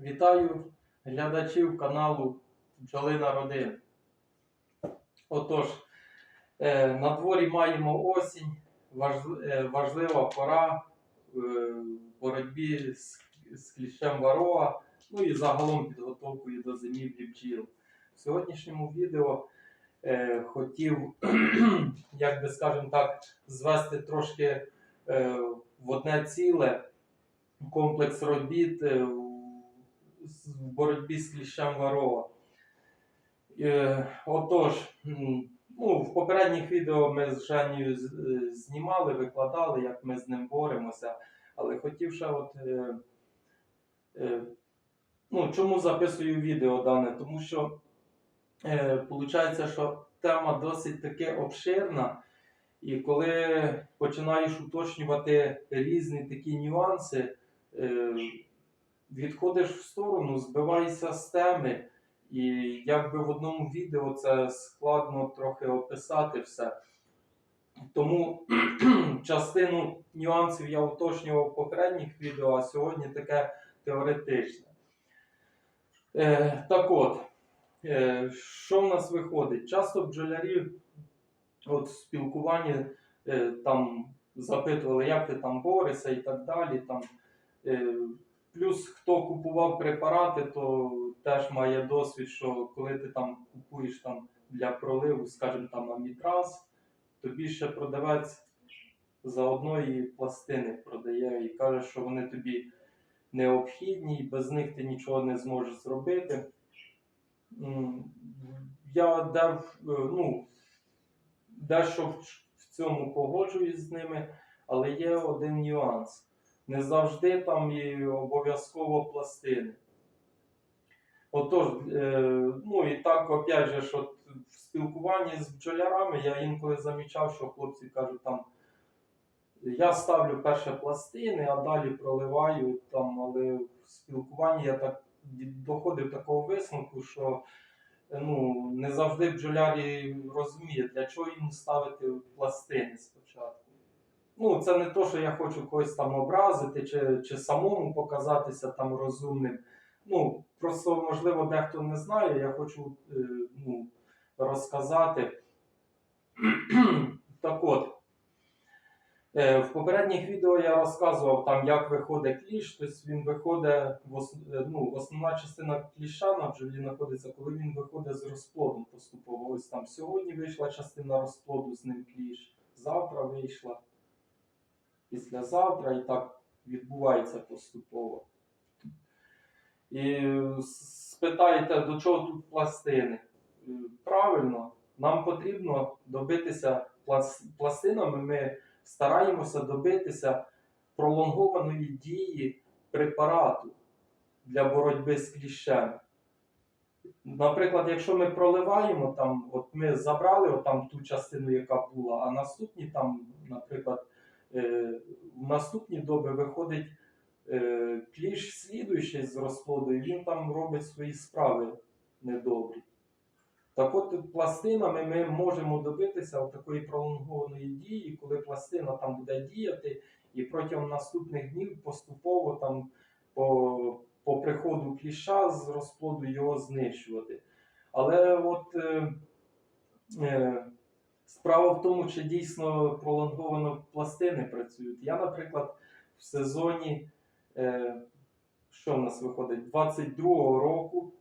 Вітаю глядачів каналу Бджолина Родин. Отож, е, на дворі маємо осінь, е, важлива пора е, в боротьбі з, кліщем варова, ну і загалом підготовкою до зимівлі бджіл. В сьогоднішньому відео хотів, як би скажемо так, звести трошки в одне ціле комплекс робіт в- боротьбі з кліщем Варова. Е, Отож, ну, в попередніх відео ми з Женєю з- е, знімали, викладали, як ми з ним боремося. Але хотів ще от. Е, е, ну, чому записую відео дане? Тому що е, виходить, що тема досить таки обширна. І коли починаєш уточнювати різні такі нюанси, е, відходиш в сторону, збиваєшся з теми, і якби в одному відео це складно трохи описати все. Тому частину нюансів я уточнював в попередніх відео, а сьогодні таке теоретичне. Е, так от, е, що в нас виходить? Часто бджолярі от в спілкуванні е, там запитували, як ти там борешся і так далі. Там, е, плюс хто купував препарати, то теж має досвід, що коли ти там купуєш там для проливу, скажімо, там амітраз, тобі ще продавець за одної пластини продає і каже, що вони тобі необхідні, і без них ти нічого не зможеш зробити. Я дав, е, ну, дещо в цьому погоджуюсь з ними, але є один нюанс. Не завжди там і обов'язково пластини. Отож, е, ну і так, опять же, що в спілкуванні з бджолярами я інколи замічав, що хлопці кажуть там. Я ставлю перше пластини, а далі проливаю там, але в спілкуванні я так доходив такого висновку, що ну, не завжди бджолярі розуміє, для чого їм ставити пластини спочатку. Ну, це не то, що я хочу когось там образити чи, чи самому показатися там розумним. Ну, просто, можливо, дехто не знає, я хочу е, ну, розказати. так от. Е, В попередніх відео я розказував, там, як виходить кліш, тобто він виходить, е, ну, основна частина кліша на бджолі знаходиться, коли він виходить з розплодом поступово. Ось там сьогодні вийшла частина розплоду, з ним кліш, завтра вийшла, післязавтра і так відбувається поступово. І спитаєте, до чого тут пластини? Е, Правильно, нам потрібно добитися пластинами. Ми стараємося добитися пролонгованої дії препарату для боротьби з кліщем. Наприклад, якщо ми проливаємо там, от ми забрали от там ту частину, яка була, а наступні там, наприклад, в наступні доби виходить е, кліщ слідуючий з розплоду, і він там робить свої справи недобрі. Так от пластинами ми можемо добитися такої пролонгованої дії, коли пластина там буде діяти, і протягом наступних днів поступово там по, по приходу кліща з розплоду його знищувати. Але от е, е, справа в тому, чи дійсно пролонговано пластини працюють. Я, наприклад, в сезоні, е, що в нас виходить, 22-го року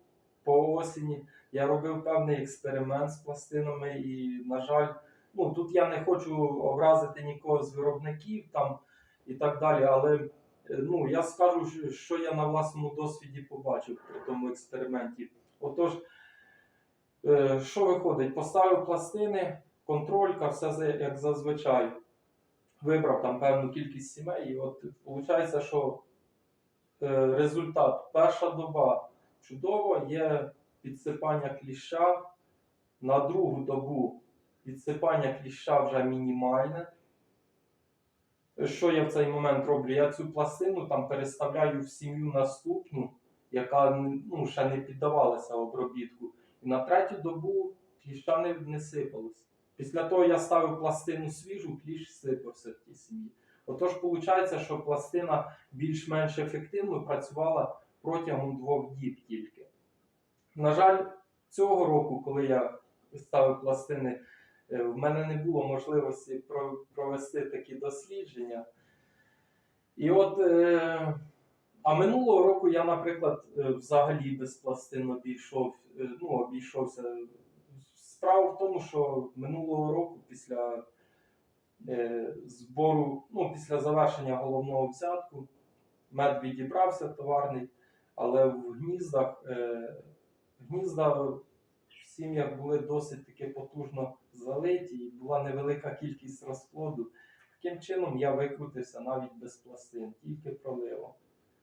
по осені. Я робив певний експеримент з пластинами, і, на жаль, ну тут я не хочу образити нікого з виробників там і так далі, але е, ну, я скажу, що- я на власному досвіді побачив при тому експерименті. Отож, е, що виходить? Поставив пластини, контролька, все як зазвичай. Вибрав там певну кількість сімей, і от виходить, що е, результат перша доба чудово, є підсипання кліща. На другу добу підсипання кліща вже мінімальне. Що я в цей момент роблю? Я цю пластину там переставляю в сім'ю наступну, яка ну, ще не піддавалася обробітку. І на третю добу кліща не, не сипалось. Після того я ставив пластину свіжу, кліщ сипався в тій сім'ї. Отож, виходить, що пластина більш-менш ефективно працювала протягом двох діб тільки. На жаль, цього року, коли я ставив пластини, е, в мене не було можливості провести такі дослідження. І от, е, а минулого року я, наприклад, е, взагалі без пластин обійшов, ну, обійшовся. Справа в тому, що минулого року після е, збору, ну, після завершення головного взятку, мед відібрався товарний, але в гніздах, е, гнізда в сім'ях були досить таки потужно залиті, і була невелика кількість розплоду. Таким чином я викрутився навіть без пластин, тільки проливом.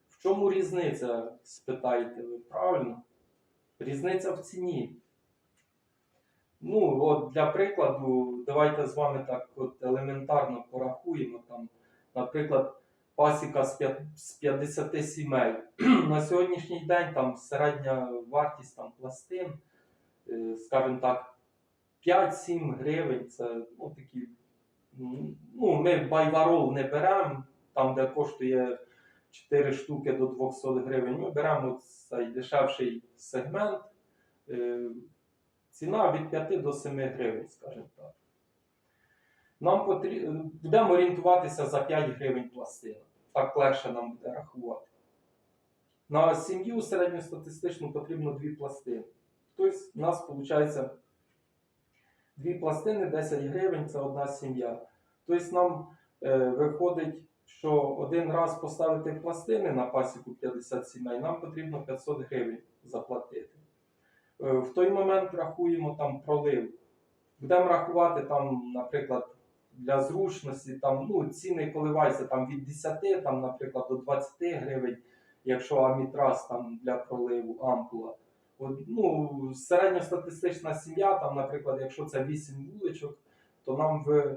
В чому різниця, спитаєте ви, правильно? Різниця в ціні. Ну, от для прикладу, давайте з вами так от елементарно порахуємо. Там, наприклад, пасіка з 50 сімей. На сьогоднішній день там середня вартість там, пластин, е, скажімо так, 5-7 гривень. Це ну, такі. Ну, ми байварол не беремо, там, де коштує 4 штуки до 200 гривень. Ми беремо цей дешевший сегмент. Ціна від 5 до 7 гривень, скажімо так. Нам потрібно будемо орієнтуватися за 5 гривень пластина. Так легше нам буде рахувати. На сім'ю середньостатистичну потрібно дві пластини. Тобто, у нас виходить дві пластини 10 гривень це одна сім'я. Тобто нам е, виходить, що один раз поставити пластини на пасіку 50 сімей, нам потрібно 500 гривень заплатити. Е, В той момент рахуємо там пролив. Будемо рахувати там, наприклад, для зручності, там, ну, ціни коливаються там, від 10, там, наприклад, до 20 гривень, якщо амітраз там, для проливу, ампула. От, ну, середньостатистична сім'я, там, наприклад, якщо це 8 вуличок, то нам ви,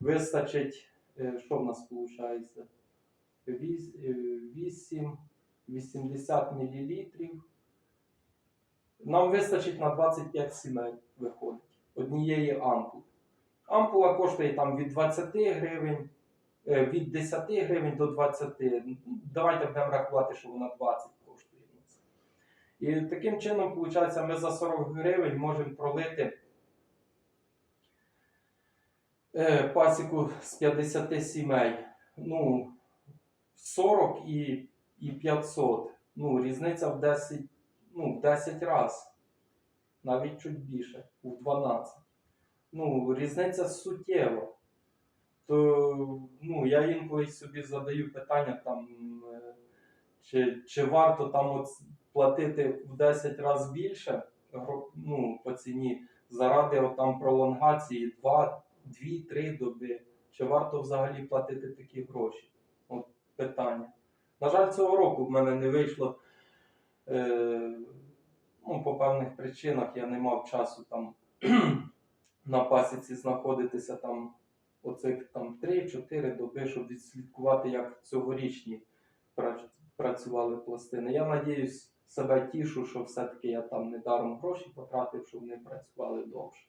вистачить, е, що в нас виходить? 8, 80 мл. Нам вистачить на 25 сімей, виходить, однієї ампули. Ампула коштує там від 20 гривень, е, від 10 гривень до 20. Ну, Давайте будемо рахувати, що вона 20 коштує. І таким чином, виходить, ми за 40 гривень можемо пролити е, пасіку з 50 сімей. Ну, 40 і, і 500. Ну, різниця в 10, ну, в 10 разів. Навіть чуть більше, у 12. Ну, різниця суттєва. То ну, я інколи собі задаю питання, там, е, чи, чи варто там от платити в 10 разів більше ну, по ціні заради от там пролонгації 2-3 доби. Чи варто взагалі платити такі гроші? От питання. На жаль, цього року в мене не вийшло. Е, ну, по певних причинах я не мав часу там на пасіці знаходитися там оцих там 3-4 доби, щоб відслідкувати, як цьогорічні працювали пластини. Я надіюсь, себе тішу, що все-таки я там недаром гроші потратив, щоб вони працювали довше.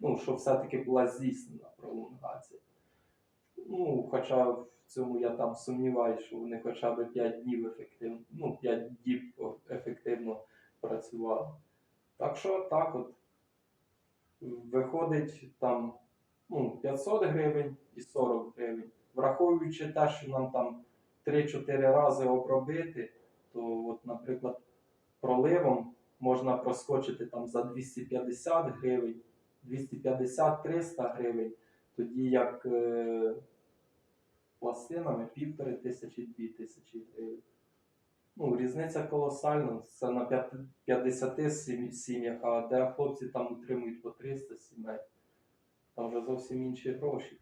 Ну, що все-таки була здійснена пролонгація. Ну, хоча цьому я там сумніваюся, що вони хоча б 5 днів ефективно, ну, 5 діб ефективно працювали. Так що так от виходить там ну, 500 гривень і 40 гривень. Враховуючи те, що нам там 3-4 рази обробити, то, от, наприклад, проливом можна проскочити там за 250 гривень, 250-300 гривень, тоді як е, пластинами півтори тисячі, дві тисячі гривень. Ну, різниця колосальна. Це на 50 сім'ях, а де хлопці там утримують по 300 сімей. Там вже зовсім інші гроші.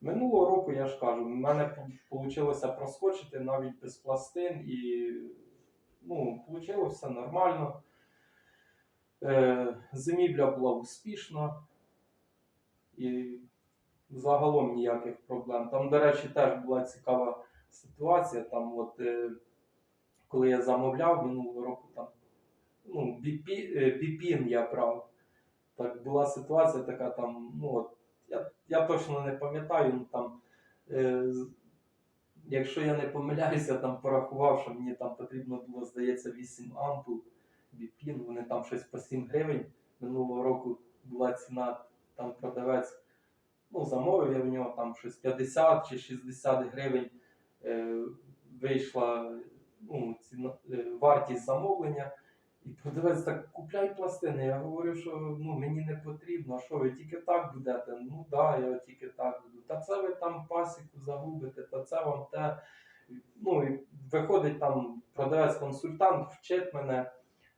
Минулого року, я ж кажу, в мене вийшло проскочити навіть без пластин і ну, вийшло все нормально. Е, зимівля була успішна і загалом ніяких проблем. Там, до речі, теж була цікава ситуація. Там, от, е, коли я замовляв минулого року, там, ну, біпі, е, біпін я брав. Так була ситуація така там, ну от, я, я точно не пам'ятаю, ну там е, якщо я не помиляюся, там порахував, що мені там потрібно було, здається, 8 ампул біпін, вони там щось по 7 гривень. Минулого року була ціна, там продавець, ну, замовив я в нього там щось 50 чи 60 гривень е, вийшла ну, ціна, е, вартість замовлення. І продавець так купляй пластини. Я говорю, що ну, мені не потрібно, що ви тільки так будете? Ну да, я тільки так буду. Та це ви там пасіку загубите, та це вам те. Ну і виходить там продавець-консультант, вчить мене,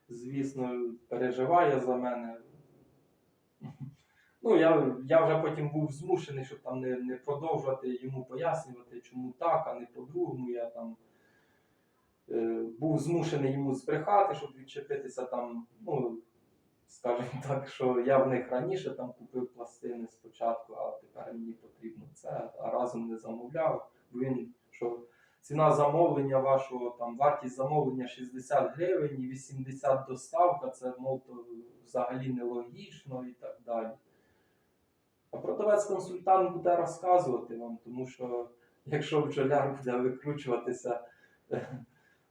звісно, переживає за мене. Ну, я, я вже потім був змушений, щоб там не, не продовжувати йому пояснювати, чому так, а не по-другому. Я там е, був змушений йому збрехати, щоб відчепитися там, ну, скажімо так, що я в них раніше там купив пластини спочатку, а тепер мені потрібно це, а разом не замовляв. Він, що ціна замовлення вашого, там вартість замовлення 60 гривень і 80 доставка, це мов то взагалі нелогічно і так далі. А продавець-консультант буде розказувати вам, тому що якщо бджоляр буде викручуватися е,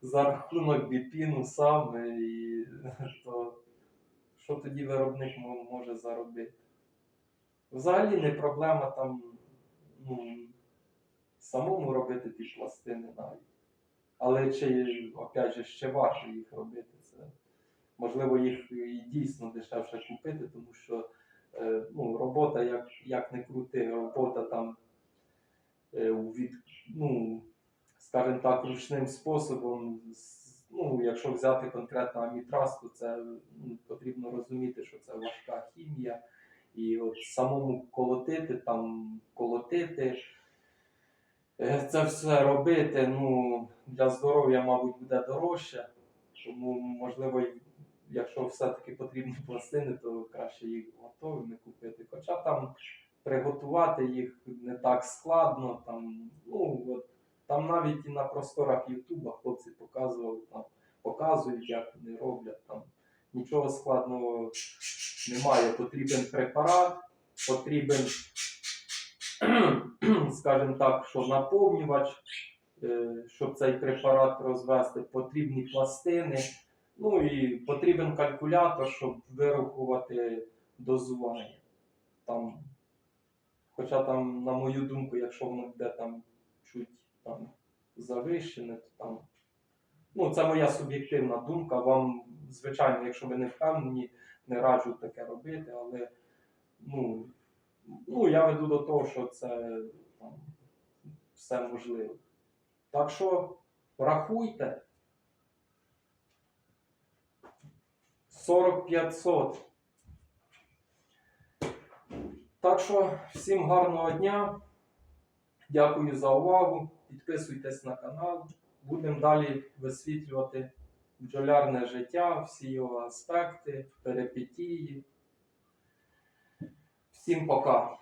за рахунок біпіну сам, і, то що тоді виробник може заробити? Взагалі не проблема там ну, самому робити ті пластини навіть. Але чи, опять же, ще варто їх робити. Це, можливо, їх і дійсно дешевше купити, тому що ну, робота, як, як не крути, робота там е, від, ну, скажімо так, ручним способом. Ну, якщо взяти конкретно амітраз, то це ну, потрібно розуміти, що це важка хімія. І от самому колотити, там колотити, е, це все робити, ну, для здоров'я, мабуть, буде дорожче. Тому, можливо, якщо все-таки потрібні пластини, то краще їх готовими купити. Хоча там приготувати їх не так складно. Там, ну, от, там навіть і на просторах Ютуба хлопці показували, там, показують, як вони роблять. Там, нічого складного немає. Потрібен препарат, потрібен, скажімо так, що наповнювач, е, щоб цей препарат розвести, потрібні пластини. Ну і потрібен калькулятор, щоб вирахувати дозування. Там, хоча там, на мою думку, якщо воно буде там чуть там, завищене, то там. Ну, це моя суб'єктивна думка. Вам, звичайно, якщо ви не впевнені, не раджу таке робити, але ну, ну, я веду до того, що це там, все можливо. Так що рахуйте. 4500. Так що всім гарного дня. Дякую за увагу. Підписуйтесь на канал. Будемо далі висвітлювати бджолярне життя, всі його аспекти, перипетії. Всім пока.